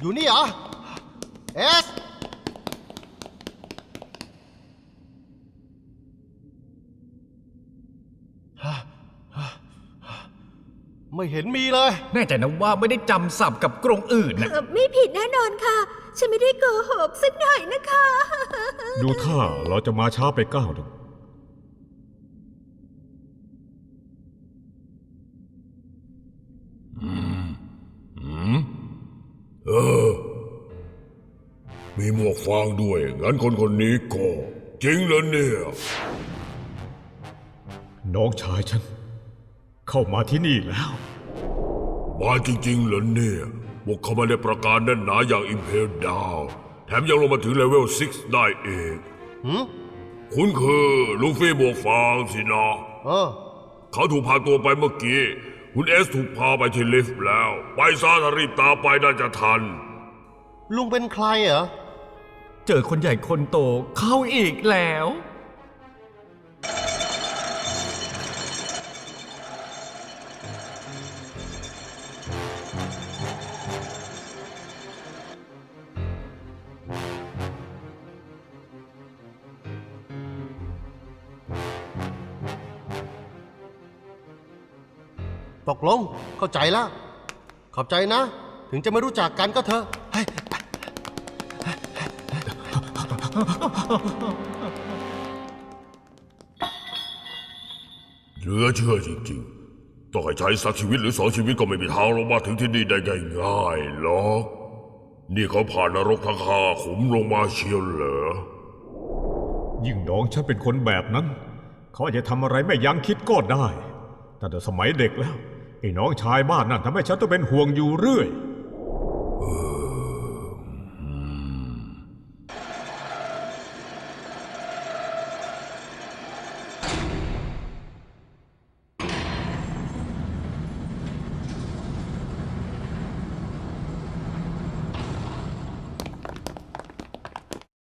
อยู่นี่เหรอ เอส ไม่เห็นมีเลย แน่ใจนะว่าไม่ได้จำสับกับกรงอื่นนะ เอ่อไม่ผิดแน่นอนค่ะ ฉันไม่ได้โกหกสักหน่อยนะคะ ดูท่าเราจะมาช้าไปก้าวหนึ่ง มีหมวกฟางด้วย งั้นคนคนนี้ก็จริงเหรอเนี่ย น้องชายฉัน เข้ามาที่นี่แล้ว มาจริงๆเหรอเนี่ยพวกเขาไม่ได้ประกาศแน่นหนาอย่างอิมเพลดาว แถมยังลงมาถึงเลเวล 6 ได้เองหืมคุณคือลูฟี่บวกฟางสินะเออเขาถูกพาตัวไปเมื่อกี้ คุณเอสถูกพาไปที่ลิฟต์แล้ว ไปซะถ้ารีบตามไปน่าจะทัน ลุงเป็นใครเหรอ เจอคนใหญ่คนโตเข้าอีกแล้ว ตกลงเข้าใจแล้ว ขอบใจนะ ถึงจะไม่รู้จักกันก็เถอะ เหลือเชื่อจริงๆต้อให้ใช้สักชีวิตหรือสองชีวิตก็ไม่มีทางลงมาถึงที่นี่ได้ง่ายๆหรอก นี่เขาผ่านนรกทั้งห้าขุมลงมาเชียวเหรอ ยิ่งน้องฉันเป็นคนแบบนั้น เขาอาจจะทำอะไรไม่ยั้งคิดก็ได้ แต่แต่สมัยเด็กแล้วไอ้น้องชายบ้านนั่นทำให้ฉันต้องเป็นห่วงอยู่เรื่อย